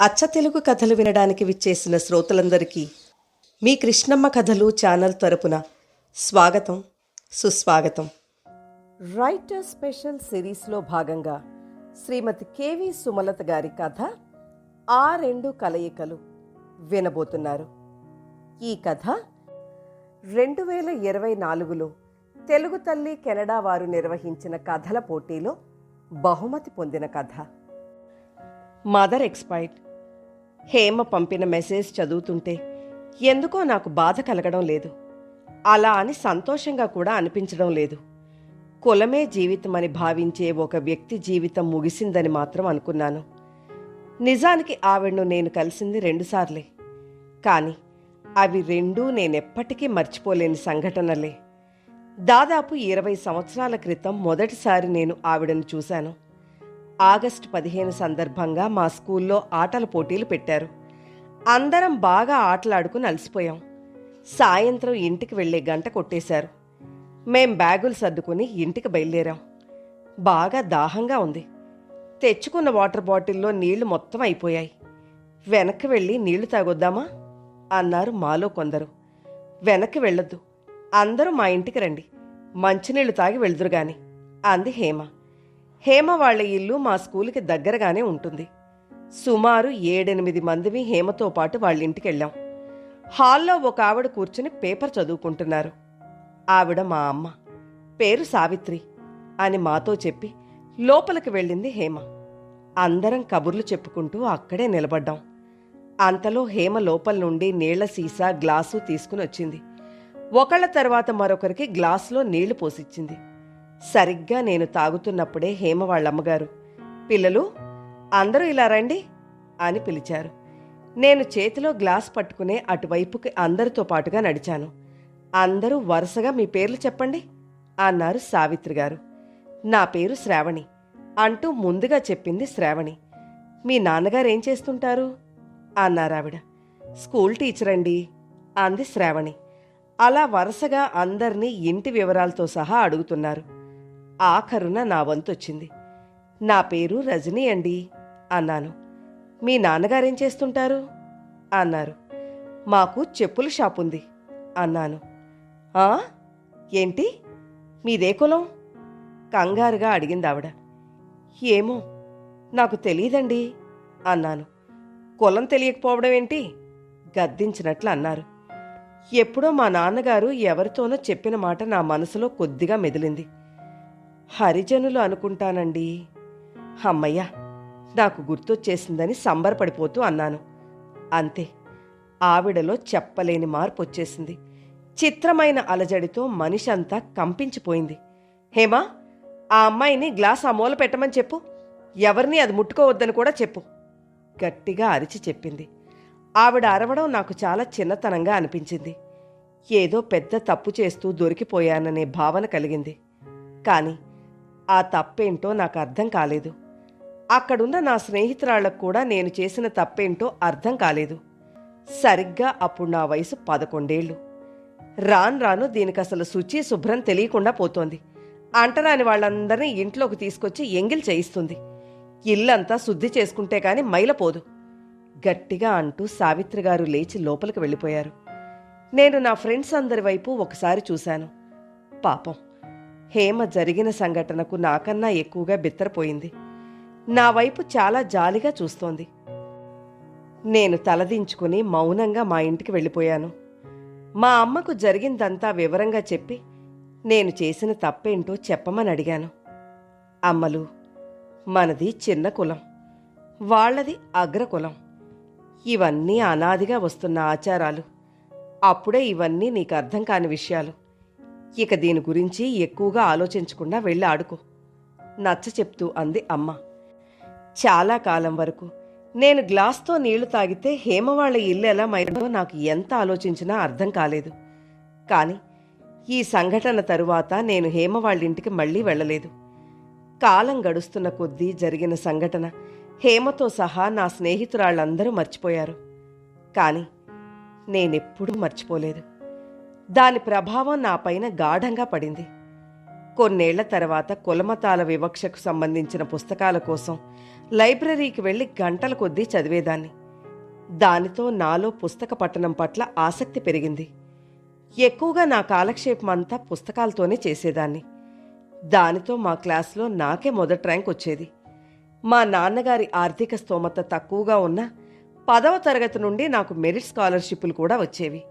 అచ్చ తెలుగు కథలు వినడానికి విచ్చేసిన శ్రోతలందరికీ మీ కృష్ణమ్మ కథలు ఛానల్ తరపున స్వాగతం సుస్వాగతం. రైటర్ స్పెషల్ సిరీస్లో భాగంగా శ్రీమతి కేవి సుమలత గారి కథ ఆ రెండు కలయికలు వినబోతున్నారు. ఈ కథ రెండు వేల ఇరవై నాలుగులో తెలుగు తల్లి కెనడా వారు నిర్వహించిన కథల పోటీలో బహుమతి పొందిన కథ. Mother expired. హేమ పంపిన మెసేజ్ చదువుతుంటే ఎందుకో నాకు బాధ కలగడం లేదు. అలా అని సంతోషంగా కూడా అనిపించడం లేదు. కులమే జీవితమని భావించే ఒక వ్యక్తి జీవితం ముగిసిందని మాత్రం అనుకున్నాను. నిజానికి ఆవిడను నేను కలిసింది రెండుసార్లే కానీ అవి రెండూ నేనెప్పటికీ మర్చిపోలేని సంఘటనలే. దాదాపు ఇరవై సంవత్సరాల క్రితం మొదటిసారి నేను ఆవిడను చూశాను. ఆగస్టు పదిహేను సందర్భంగా మా స్కూల్లో ఆటల పోటీలు పెట్టారు. అందరం బాగా ఆటలాడుకుని అలసిపోయాం. సాయంత్రం ఇంటికి వెళ్ళే గంట కొట్టేశారు. మేం బ్యాగులు సర్దుకుని ఇంటికి బయలుదేరాం. బాగా దాహంగా ఉంది. తెచ్చుకున్న వాటర్ బాటిల్లో నీళ్ళు మొత్తం అయిపోయాయి. వెనక్కి వెళ్ళి నీళ్ళు తాగొద్దామా? అన్నారు మాలో కొందరు. వెనక్కి వెళ్ళొద్దు. అందరూ మా ఇంటికి రండి. మంచినీళ్ళు తాగి వెళ్దురు గాని అంది హేమ. హేమ వాళ్ళ ఇల్లు మా స్కూల్కి దగ్గరగానే ఉంటుంది. సుమారు ఏడెనిమిది మందివి హేమతో పాటు వాళ్ళ ఇంటికి వెళ్ళాం హాల్లో ఒక ఆవిడ కూర్చుని పేపర్ చదువుకుంటున్నారు. ఆవిడ మా అమ్మ. పేరు సావిత్రి అని మాతో చెప్పి లోపలికి వెళ్ళింది హేమ. అందరం కబుర్లు చెప్పుకుంటూ అక్కడే నిలబడ్డాం. అంతలో హేమ లోపల నుండి నీళ్ళ సీసా గ్లాసు తీసుకుని వచ్చింది. ఒకళ్ళ తర్వాత మరొకరికి గ్లాసులో నీళ్ళు పోసిచ్చింది. సరిగ్గా నేను తాగుతున్నప్పుడే హేమ వాళ్ళమ్మగారు. పిల్లలు అందరూ ఇలా రండి అని పిలిచారు. నేను చేతిలో గ్లాస్ పట్టుకునే అటువైపుకి అందరితో పాటుగా నడిచాను. అందరూ వరుసగా మీ పేర్లు చెప్పండి అన్నారు సావిత్రి గారు నా పేరు శ్రావణి అంటూ ముందుగా చెప్పింది శ్రావణి. మీ నాన్నగారు ఏం చేస్తుంటారు? అన్నారావిడ. స్కూల్ టీచర్ అండి అంది శ్రావణి. అలా వరుసగా అందరినీ ఇంటి వివరాలతో సహా అడుగుతున్నారు. ఆఖరున నా వంతొచ్చింది. నా పేరు రజనీ అండి అన్నాను. మీ నాన్నగారేం చేస్తుంటారు? అన్నారు. మాకు చెప్పుల షాప్ ఉంది అన్నాను. ఆ? ఏంటి? మీదే కులం? కంగారుగా అడిగింది ఆవిడ ఏమో నాకు తెలియదండి అన్నాను. కులం తెలియకపోవడం ఏంటి? గద్దించినట్లు అన్నారు. ఎప్పుడో మా నాన్నగారు ఎవరితోనో చెప్పిన మాట నా మనసులో కొద్దిగా మెదిలింది. హరిజనులు అనుకుంటానండి. అమ్మయ్య నాకు గుర్తొచ్చేసిందని సంబరపడిపోతూ అన్నాను. అంతే ఆవిడలో చెప్పలేని మార్పు వచ్చేసింది చిత్రమైన అలజడితో మనిషి అంతా కంపించిపోయింది. హేమా ఆ అమ్మాయిని గ్లాస్ ఆ మూల పెట్టమని చెప్పు. ఎవరిని అది ముట్టుకోవద్దని కూడా చెప్పు. గట్టిగా అరిచి చెప్పింది. ఆవిడ అరవడం నాకు చాలా చిన్నతనంగా అనిపించింది. ఏదో పెద్ద తప్పు చేస్తూ దొరికిపోయాననే భావన కలిగింది. కానీ ఆ తప్పేంటో నాకు అర్థం కాలేదు. అక్కడున్న నా స్నేహితురాళ్ళకు కూడా నేను చేసిన తప్పేంటో అర్థం కాలేదు. సరిగ్గా అప్పుడు నా వయసు పదకొండేళ్ళు రాను రాను దీనికి అసలు శుచి శుభ్రం తెలియకుండా పోతోంది. అంటరాని వాళ్ళందరినీ ఇంట్లోకి తీసుకొచ్చి ఎంగిల్ చేయిస్తుంది. ఇల్లంతా శుద్ధి చేసుకుంటే కాని మైలపోదు గట్టిగా అంటూ సావిత్రి గారు లేచి లోపలికి వెళ్ళిపోయారు. నేను నా ఫ్రెండ్స్ అందరి వైపు ఒకసారి చూశాను. పాపం. హేమ జరిగిన సంఘటనకు నాకన్నా ఎక్కువగా బిత్తరపోయింది. నా వైపు చాలా జాలిగా చూస్తోంది. నేను తలదించుకుని మౌనంగా మా ఇంటికి వెళ్ళిపోయాను. మా అమ్మకు జరిగిందంతా వివరంగా చెప్పి నేను చేసిన తప్పేంటో చెప్పమని అడిగాను. అమ్మలు మనది చిన్న కులం. వాళ్ళది అగ్రకులం ఇవన్నీ అనాదిగా వస్తున్న ఆచారాలు. అప్పుడే ఇవన్నీ నీకు అర్థం కాని విషయాలు. ఇక దీని గురించి ఎక్కువగా ఆలోచించకుండా వెళ్ళి ఆడుకో. నచ్చ చెప్తూ అంది అమ్మ. చాలా కాలం వరకు నేను గ్లాస్తో నీళ్ళు తాగితే హేమ వాళ్ళ ఇల్లు ఎలా మైరో నాకు ఎంత ఆలోచించినా అర్థం కాలేదు. కానీ ఈ సంఘటన తరువాత నేను హేమ వాళ్ళింటికి మళ్ళీ వెళ్ళలేదు. కాలం గడుస్తున్న కొద్దీ జరిగిన సంఘటన హేమతో సహా నా స్నేహితురాళ్ళందరూ మర్చిపోయారు. కానీ నేనెప్పుడూ మర్చిపోలేదు. దాని ప్రభావం నాపైన గాఢంగా పడింది. కొన్నేళ్ళ తర్వాత కులమతాల వివక్షకు సంబంధించిన పుస్తకాల కోసం లైబ్రరీకి వెళ్ళి గంటల కొద్దీ చదివేదాన్ని. దానితో నాలో పుస్తక పట్టణం పట్ల ఆసక్తి పెరిగింది. ఎక్కువగా నా కాలక్షేపం అంతా పుస్తకాలతోనే చేసేదాన్ని. దానితో మా క్లాస్లో నాకే మొదటి ర్యాంక్ వచ్చేది. మా నాన్నగారి ఆర్థిక స్తోమత తక్కువగా ఉన్న పదవ తరగతి నుండి నాకు మెరిట్ స్కాలర్షిప్లు కూడా వచ్చేవి.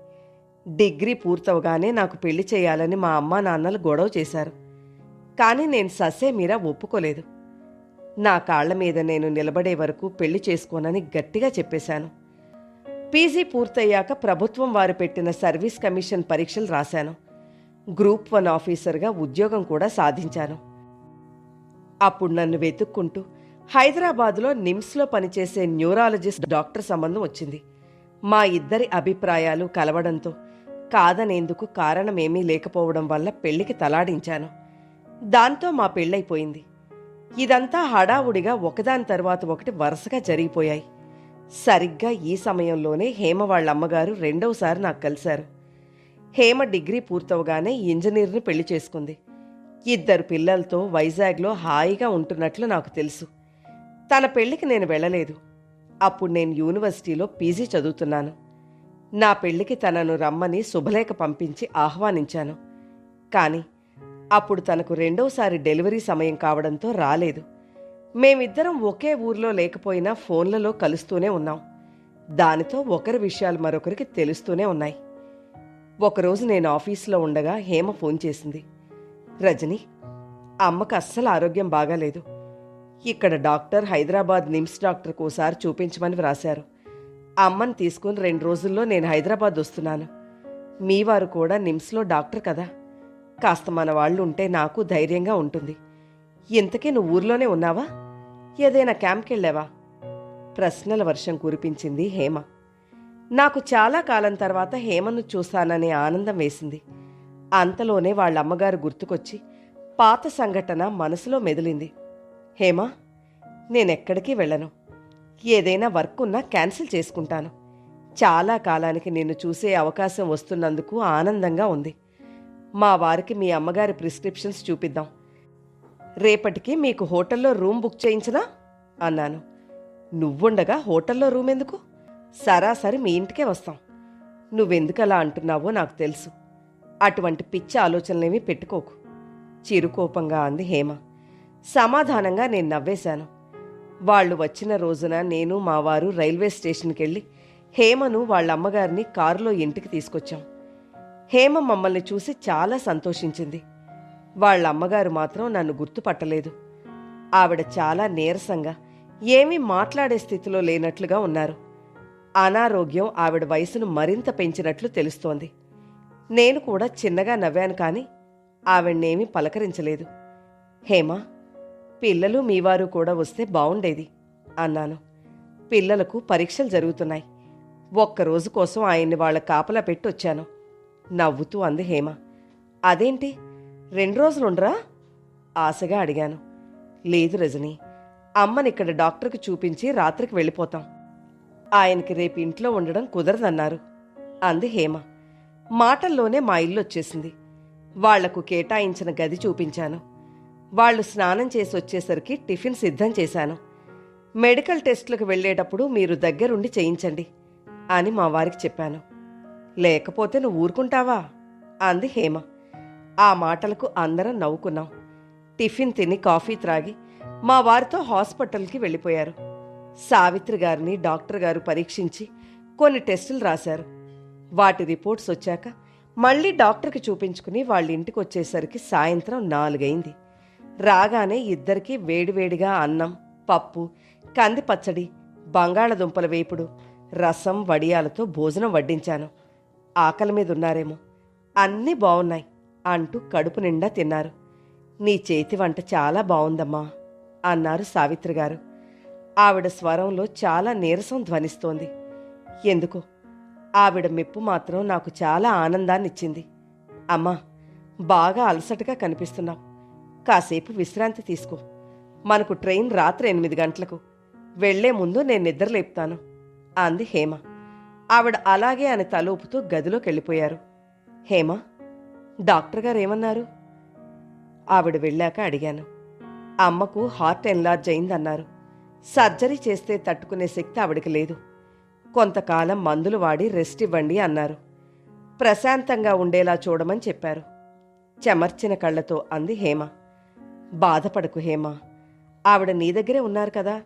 డిగ్రీ పూర్తవగానే నాకు పెళ్ళి చేయాలని మా అమ్మా నాన్నలు గొడవ చేశారు. కానీ నేను ససే మీరా ఒప్పుకోలేదు. నా కాళ్ళ మీద నేను నిలబడే వరకు పెళ్ళి చేసుకోనని గట్టిగా చెప్పేశాను. పీజీ పూర్తయ్యాక ప్రభుత్వం వారు పెట్టిన సర్వీస్ కమిషన్ పరీక్షలు రాశాను. గ్రూప్ వన్ ఆఫీసర్గా ఉద్యోగం కూడా సాధించాను. అప్పుడు నన్ను వెతుక్కుంటూ హైదరాబాద్లో నిమ్స్లో పనిచేసే న్యూరాలజిస్ట్ డాక్టర్ సంబంధం వచ్చింది. మా ఇద్దరి అభిప్రాయాలు కలవడంతో కాదనేందుకు కారణమేమీ లేకపోవడం వల్ల పెళ్ళికి తలాడించాను. దాంతో మా పెళ్ళైపోయింది. ఇదంతా హడావుడిగా ఒకదాని తర్వాత ఒకటి వరుసగా జరిగిపోయాయి. సరిగ్గా ఈ సమయంలోనే హేమ వాళ్ళ అమ్మగారు రెండవసారి నాకు కలిశారు. హేమ డిగ్రీ పూర్తవగానే ఇంజనీర్ని పెళ్ళి చేసుకుంది. ఇద్దరు పిల్లలతో వైజాగ్లో హాయిగా ఉంటున్నట్లు నాకు తెలుసు. తన పెళ్ళికి నేను వెళ్ళలేదు. అప్పుడు నేను యూనివర్సిటీలో పీజీ చదువుతున్నాను. నా పెళ్ళికి తనను రమ్మని శుభలేఖ పంపించి ఆహ్వానించాను. కానీ అప్పుడు తనకు రెండోసారి డెలివరీ సమయం కావడంతో రాలేదు. మేమిద్దరం ఒకే ఊర్లో లేకపోయినా ఫోన్లలో కలుస్తూనే ఉన్నాం. దానితో ఒకరి విషయాలు మరొకరికి తెలుస్తూనే ఉన్నాయి. ఒకరోజు నేను ఆఫీసులో ఉండగా హేమ ఫోన్ చేసింది. రజని అమ్మకు అస్సలు ఆరోగ్యం బాగాలేదు. ఇక్కడ డాక్టర్ హైదరాబాద్ నిమ్స్ డాక్టర్కు ఒకసారి చూపించమని వ్రాశారు. అమ్మని తీసుకుని రెండు రోజుల్లో నేను హైదరాబాద్ వస్తున్నాను. మీ వారు కూడా నిమ్స్లో డాక్టర్ కదా. కాస్త మన వాళ్ళు ఉంటే నాకు ధైర్యంగా ఉంటుంది. ఇంతకీ నువ్వు ఊర్లోనే ఉన్నావా? ఏదైనా క్యాంప్కి వెళ్ళావా? ప్రశ్నల వర్షం కురిపించింది హేమ. నాకు చాలా కాలం తర్వాత హేమను చూశాననే ఆనందం వేసింది. అంతలోనే వాళ్ళ అమ్మగారు గుర్తుకొచ్చి పాత సంఘటన మనసులో మెదిలింది. హేమా నేనెక్కడికి వెళ్ళను? ఏదైనా వర్క్ ఉన్నా క్యాన్సిల్ చేసుకుంటాను. చాలా కాలానికి నిన్ను చూసే అవకాశం వస్తున్నందుకు ఆనందంగా ఉంది. మా వారికి మీ అమ్మగారి ప్రిస్క్రిప్షన్స్ చూపిద్దాం. రేపటికి మీకు హోటల్లో రూమ్ బుక్ చేయించనా? అన్నాను. నువ్వుండగా హోటల్లో రూమ్ ఎందుకు? సరాసరి మీ ఇంటికే వస్తాం. నువ్వెందుకు అలా అంటున్నావో నాకు తెలుసు. అటువంటి పిచ్చి ఆలోచనలేమీ పెట్టుకోకు. చిరుకోపంగా అంది హేమ. సమాధానంగా నేను నవ్వేశాను. వాళ్ళు వచ్చిన రోజున నేను మా వారు రైల్వే స్టేషన్కి వెళ్ళి హేమను వాళ్ళ అమ్మగారిని కారులో ఇంటికి తీసుకొచ్చాం. హేమ మమ్మల్ని చూసి చాలా సంతోషించింది. వాళ్ళ అమ్మగారు మాత్రం నన్ను గుర్తుపట్టలేదు. ఆవిడ చాలా నీరసంగా ఏమీ మాట్లాడే స్థితిలో లేనట్లుగా ఉన్నారు. అనారోగ్యం ఆవిడ వయసును మరింత పెంచినట్లు తెలుస్తోంది. నేను కూడా చిన్నగా నవ్వాను కానీ ఆవిడనేమీ పలకరించలేదు. హేమా పిల్లలు మీవారు కూడా వస్తే బావుండేది అన్నాను. పిల్లలకు పరీక్షలు జరుగుతున్నాయి. ఒక్కరోజు కోసం ఆయన్ని వాళ్ళ కాపలా పెట్టి వచ్చాను నవ్వుతూ అంది హేమ. అదేంటి? రెండు రోజులుండరా? ఆశగా అడిగాను. లేదు రజని అమ్మని ఇక్కడ డాక్టర్కి చూపించి రాత్రికి వెళ్ళిపోతాం. ఆయనకి రేపు ఇంట్లో ఉండడం కుదరదన్నారు అంది హేమ. మాటల్లోనే మా ఇల్లు వచ్చేసింది. వాళ్ళకు కేటాయించిన గది చూపించాను. వాళ్ళు స్నానం చేసి వచ్చేసరికి టిఫిన్ సిద్ధం చేశాను. మెడికల్ టెస్టులకు వెళ్ళేటప్పుడు మీరు దగ్గరుండి చేయించండి అని మా వారికి చెప్పాను. లేకపోతే నువ్వు ఊరుకుంటావా? అంది హేమ. ఆ మాటలకు అందరం నవ్వుకున్నాం. టిఫిన్ తిని కాఫీ త్రాగి మా వారితో హాస్పిటల్కి వెళ్ళిపోయారు. సావిత్రి గారిని డాక్టర్ గారు పరీక్షించి కొన్ని టెస్టులు రాశారు. వాటి రిపోర్ట్స్ వచ్చాక మళ్ళీ డాక్టర్కి చూపించుకుని వాళ్ళ ఇంటికి వచ్చేసరికి సాయంత్రం నాలుగైంది. రాగానే ఇద్దరికీ వేడివేడిగా అన్నం పప్పు కంది పచ్చడి బంగాళదుంపల వేపుడు రసం వడియాలతో భోజనం వడ్డించాను. ఆకలి మీద ఉన్నారేమో అన్నీ బావున్నాయి అంటూ కడుపు నిండా తిన్నారు. నీ చేతి వంట చాలా బావుందమ్మా అన్నారు సావిత్రి గారు ఆవిడ స్వరంలో చాలా నీరసం ధ్వనిస్తోంది. ఎందుకు? ఆవిడ మెప్పు మాత్రం నాకు చాలా ఆనందాన్నిచ్చింది. అమ్మా బాగా అలసటగా కనిపిస్తున్నావు. కాసేపు విశ్రాంతి తీసుకో. మనకు ట్రైన్ రాత్రి ఎనిమిది గంటలకు. వెళ్ళే ముందు నేను నిద్రలేపుతాను అంది హేమ. ఆవిడ అలాగే అని తలూపుతూ గదిలోకి వెళ్ళిపోయారు. హేమ డాక్టర్ గారు ఏమన్నారు? ఆవిడ వెళ్ళాక అడిగాను. అమ్మకు హార్ట్ ఎన్లార్జ్ అయిందన్నారు. సర్జరీ చేస్తే తట్టుకునే శక్తి ఆవిడకి లేదు. కొంతకాలం మందులు వాడి రెస్ట్ ఇవ్వండి అన్నారు. ప్రశాంతంగా ఉండేలా చూడమని చెప్పారు. చెమర్చిన కళ్ళతో అంది హేమ. బాధపడకు హేమ. ఆవిడ నీ దగ్గరే ఉన్నారు కదా.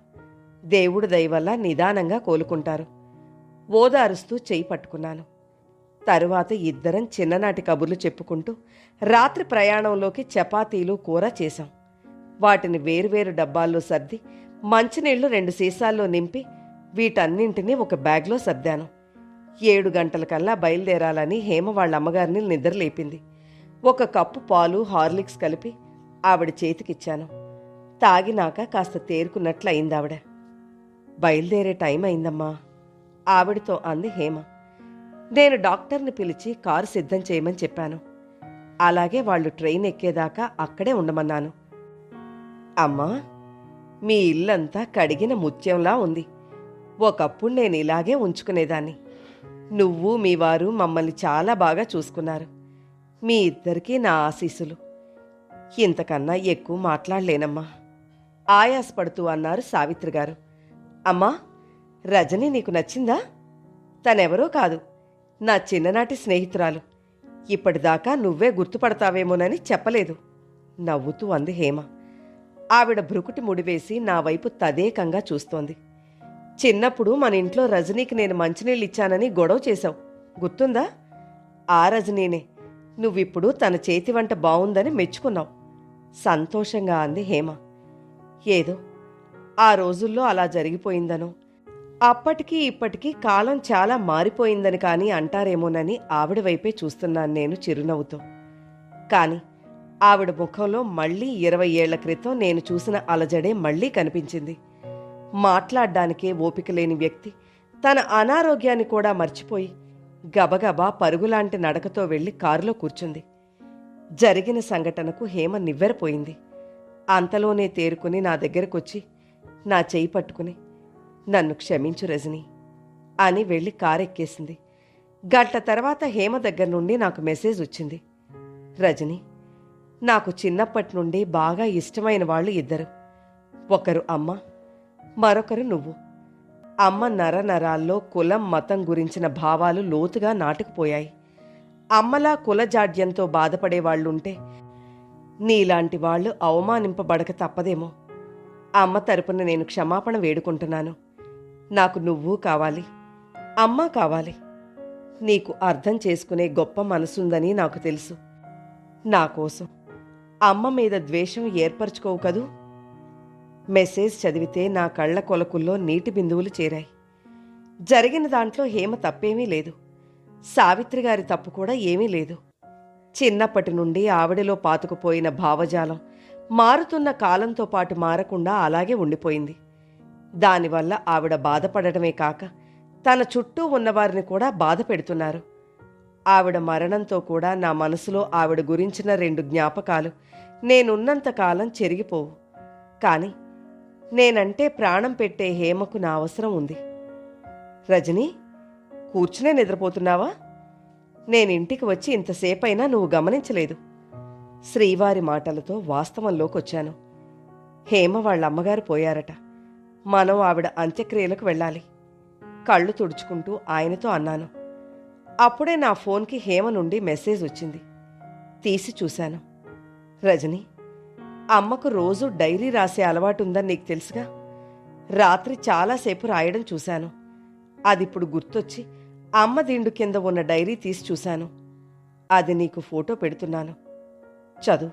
దేవుడు దయవల్ల నిదానంగా కోలుకుంటారు. ఓదారుస్తూ చేయి పట్టుకున్నాను. తరువాత ఇద్దరం చిన్ననాటి కబుర్లు చెప్పుకుంటూ రాత్రి ప్రయాణంలోకి చపాతీలు కూర చేశాం. వాటిని వేరువేరు డబ్బాల్లో సర్ది మంచినీళ్ళు రెండు సీసాల్లో నింపి వీటన్నింటినీ ఒక బ్యాగ్లో సర్దాను. ఏడు గంటలకల్లా బయలుదేరాలని హేమ వాళ్ళ అమ్మగారిని నిద్రలేపింది. ఒక కప్పు పాలు హార్లిక్స్ కలిపి ఆవిడ చేతికిచ్చాను. తాగినాక కాస్త తేరుకున్నట్లు అయింది ఆవిడ. బయలుదేరే టైం అయిందమ్మా. ఆవిడతో అంది హేమ. నేను డాక్టర్ని పిలిచి కారు సిద్ధం చేయమని చెప్పాను. అలాగే వాళ్ళు ట్రైన్ ఎక్కేదాకా అక్కడే ఉండమన్నాను. అమ్మా మీ ఇల్లంతా కడిగిన ముత్యంలా ఉంది. ఒకప్పుడు నేను ఇలాగే ఉంచుకునేదాన్ని. నువ్వు మీ వారు మమ్మల్ని చాలా బాగా చూసుకున్నారు. మీ ఇద్దరికీ నా ఆశీస్సులు. ఇంతకన్నా ఎక్కువ మాట్లాడలేనమ్మా. ఆయాసపడుతూ అన్నారు సావిత్రి గారు అమ్మా రజని నీకు నచ్చిందా? తనెవరో కాదు నా చిన్ననాటి స్నేహితురాలు. ఇప్పటిదాకా నువ్వే గుర్తుపడతావేమోనని చెప్పలేదు. నవ్వుతూ అంది హేమ. ఆవిడ భ్రుకుటి ముడివేసి నా వైపు తదేకంగా చూస్తోంది. చిన్నప్పుడు మన ఇంట్లో రజనీకి నేను మంచినీళ్ళు ఇచ్చానని గొడవ చేశావు. గుర్తుందా? ఆ రజనీనే నువ్విప్పుడు తన చేతి వంట బావుందని మెచ్చుకున్నావు. సంతోషంగా అంది హేమ. ఏదో ఆ రోజుల్లో అలా జరిగిపోయిందనో. అప్పటికీ ఇప్పటికీ కాలం చాలా మారిపోయిందని కానీ అంటారేమోనని ఆవిడ వైపే చూస్తున్నాను నేను చిరునవ్వుతో. కాని ఆవిడ ముఖంలో మళ్ళీ ఇరవై ఏళ్ళ క్రితం నేను చూసిన అలజడే మళ్ళీ కనిపించింది. మాట్లాడ్డానికే ఓపిక లేని వ్యక్తి తన అనారోగ్యాన్ని కూడా మర్చిపోయి గబగబా పరుగులాంటి నడకతో వెళ్ళి కారులో కూర్చుంది. జరిగిన సంఘటనకు హేమ నివ్వెరపోయింది. అంతలోనే తేరుకుని నా దగ్గరకొచ్చి నా చేయి పట్టుకుని నన్ను క్షమించు రజని అని వెళ్ళి కారెక్కేసింది. గంట తర్వాత హేమ దగ్గర నుండి నాకు మెసేజ్ వచ్చింది. రజని నాకు చిన్నప్పటి నుండి బాగా ఇష్టమైన వాళ్ళు ఇద్దరు. ఒకరు అమ్మ మరొకరు నువ్వు. అమ్మ నర నరాల్లో కులం మతం గురించిన భావాలు లోతుగా నాటుకుపోయాయి. అమ్మలా కులజాడ్యంతో బాధపడేవాళ్ళుంటే నీలాంటి వాళ్ళు అవమానింపబడక తప్పదేమో. అమ్మ తరపున నేను క్షమాపణ వేడుకుంటున్నాను. నాకు నువ్వు కావాలి అమ్మ కావాలి. నీకు అర్థం చేసుకునే గొప్ప మనసుందని నాకు తెలుసు. నా కోసం అమ్మ మీద ద్వేషం ఏర్పరచుకోవు కదూ? మెసేజ్ చదివితే నా కళ్ళ కొలకుల్లో నీటి బిందువులు చేరాయి. జరిగిన దాంట్లో హేమ తప్పేమీ లేదు. సావిత్రి గారి తప్పు కూడా ఏమీ లేదు. చిన్నప్పటి నుండి ఆవిడలో పాతుకుపోయిన భావజాలం మారుతున్న కాలంతో పాటు మారకుండా అలాగే ఉండిపోయింది. దానివల్ల ఆవిడ బాధపడటమే కాక తన చుట్టూ ఉన్నవారిని కూడా బాధ పెడుతున్నారు. ఆవిడ మరణంతో కూడా నా మనసులో ఆవిడ గురించిన రెండు జ్ఞాపకాలు నేనున్నంతకాలం చెరిగిపోవు. కానీ నేనంటే ప్రాణం పెట్టే హేమకు నా అవసరం ఉంది. రజనీ కూర్చునే నిద్రపోతున్నావా? నేనింటికి వచ్చి ఇంతసేపైనా నువ్వు గమనించలేదు. శ్రీవారి మాటలతో వాస్తవంలోకొచ్చాను. హేమ వాళ్ళ అమ్మగారు పోయారట. మనం ఆవిడ అంత్యక్రియలకు వెళ్ళాలి. కళ్ళు తుడుచుకుంటూ ఆయనతో అన్నాను. అప్పుడే నా ఫోన్కి హేమ నుండి మెసేజ్ వచ్చింది. తీసి చూశాను. రజని అమ్మకు రోజు డైరీ రాసే అలవాటు ఉందని నీకు తెలుసుగా? రాత్రి చాలాసేపు రాయడం చూశాను. అదిప్పుడు గుర్తొచ్చి అమ్మ దిండు కింద ఉన్న డైరీ తీసి చూశాను. అది నీకు ఫోటో పెడుతున్నాను. చదువు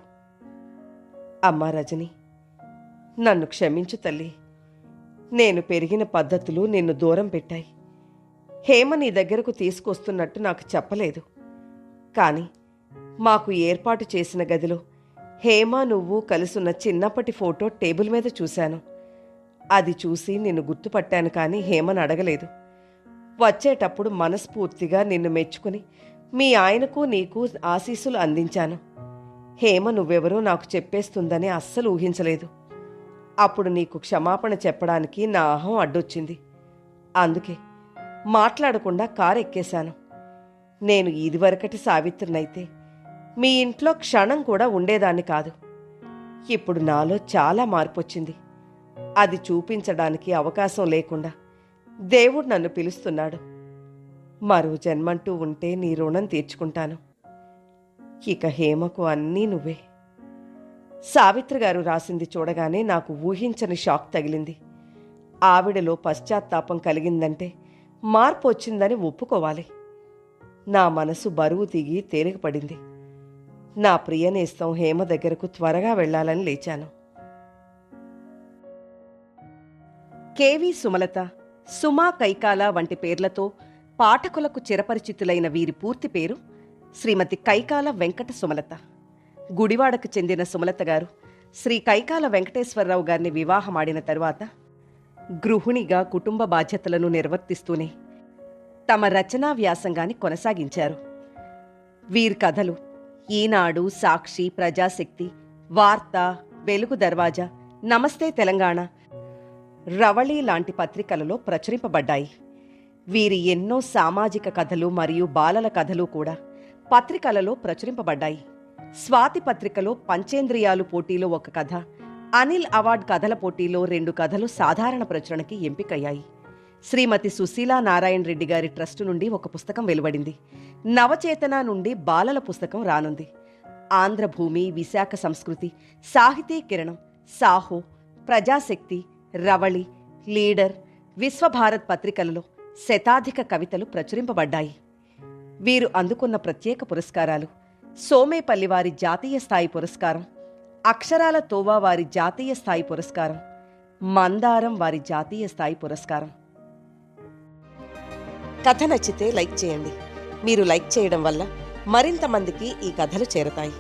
అమ్మా రజని నన్ను క్షమించు తల్లి. నేను పెరిగిన పద్ధతులు నిన్ను దూరం పెట్టాయి. హేమ నీ దగ్గరకు తీసుకొస్తున్నట్టు నాకు చెప్పలేదు. కానీ మాకు ఏర్పాటు చేసిన గదిలో హేమ నువ్వు కలుసున్న చిన్నప్పటి ఫోటో టేబుల్ మీద చూశాను. అది చూసి నిన్ను గుర్తుపట్టాను కానీ హేమను అడగలేదు. వచ్చేటప్పుడు మనస్ఫూర్తిగా నిన్ను మెచ్చుకుని మీ ఆయనకు నీకు ఆశీస్సులు అందించాను. హేమ నువ్వెవరో నాకు చెప్పేస్తుందని అస్సలు ఊహించలేదు. అప్పుడు నీకు క్షమాపణ చెప్పడానికి నా అహం అడ్డొచ్చింది. అందుకే మాట్లాడకుండా కారు ఎక్కేశాను నేను ఇదివరకటి సావిత్రినైతే మీ ఇంట్లో క్షణం కూడా ఉండేదాన్ని కాదు. ఇప్పుడు నాలో చాలా మార్పు వచ్చింది అది చూపించడానికి అవకాశం లేకుండా దేవుడు నన్ను పిలుస్తున్నాడు. మరో జన్మంటూ ఉంటే నీ రుణం తీర్చుకుంటాను. ఇక హేమకు అన్నీ నువ్వే. సావిత్రి గారు రాసింది చూడగానే నాకు ఊహించని షాక్ తగిలింది. ఆవిడలో పశ్చాత్తాపం కలిగిందంటే మార్పు వచ్చిందని ఒప్పుకోవాలి. నా మనసు బరువు దిగి తేలికపడింది. నా ప్రియనేస్తం హేమ దగ్గరకు త్వరగా వెళ్ళాలని లేచాను. కేవి సుమలత సుమా కైకాల వంటి పేర్లతో పాఠకులకు చిరపరిచితులైన వీరి పూర్తి పేరు శ్రీమతి కైకాల వెంకట సుమలత. గుడివాడకు చెందిన సుమలత గారు శ్రీ కైకాల వెంకటేశ్వరరావు గారిని వివాహమాడిన తరువాత గృహిణిగా కుటుంబ బాధ్యతలను నిర్వర్తిస్తూనే తమ రచనా వ్యాసంగాన్ని కొనసాగించారు. వీరి కథలు ఈనాడు సాక్షి ప్రజాశక్తి వార్త వెలుగు దర్వాజా నమస్తే తెలంగాణ రవళి లాంటి పత్రికలలో ప్రచురింపబడ్డాయి. వీరి ఎన్నో సామాజిక కథలు మరియు బాలల కథలు కూడా పత్రికలలో ప్రచురింపబడ్డాయి. స్వాతి పత్రికలో పంచేంద్రియాలు పోటీలో ఒక కథ అనిల్ అవార్డ్ కథల పోటీలో రెండు కథలు సాధారణ ప్రచురణకి ఎంపికయ్యాయి. శ్రీమతి సుశీలా నారాయణ రెడ్డి గారి ట్రస్టు నుండి ఒక పుస్తకం వెలువడింది. నవచేతన నుండి బాలల పుస్తకం రానుంది. ఆంధ్రభూమి విశాఖ సంస్కృతి సాహితీ కిరణం సాహో ప్రజాశక్తి రవళి లీడర్ విశ్వభారత్ పత్రికలలో శతాధిక కవితలు ప్రచురింపబడ్డాయి. వీరు అందుకున్న ప్రత్యేక పురస్కారాలు సోమేపల్లి వారి జాతీయ స్థాయి పురస్కారం అక్షరాల తోవా వారి జాతీయ స్థాయి పురస్కారం మందారం వారి జాతీయ స్థాయి పురస్కారం. కథ నచ్చితే లైక్ చేయండి. మీరు లైక్ చేయడం వల్ల మరింత మందికి ఈ కథలు చేరతాయి.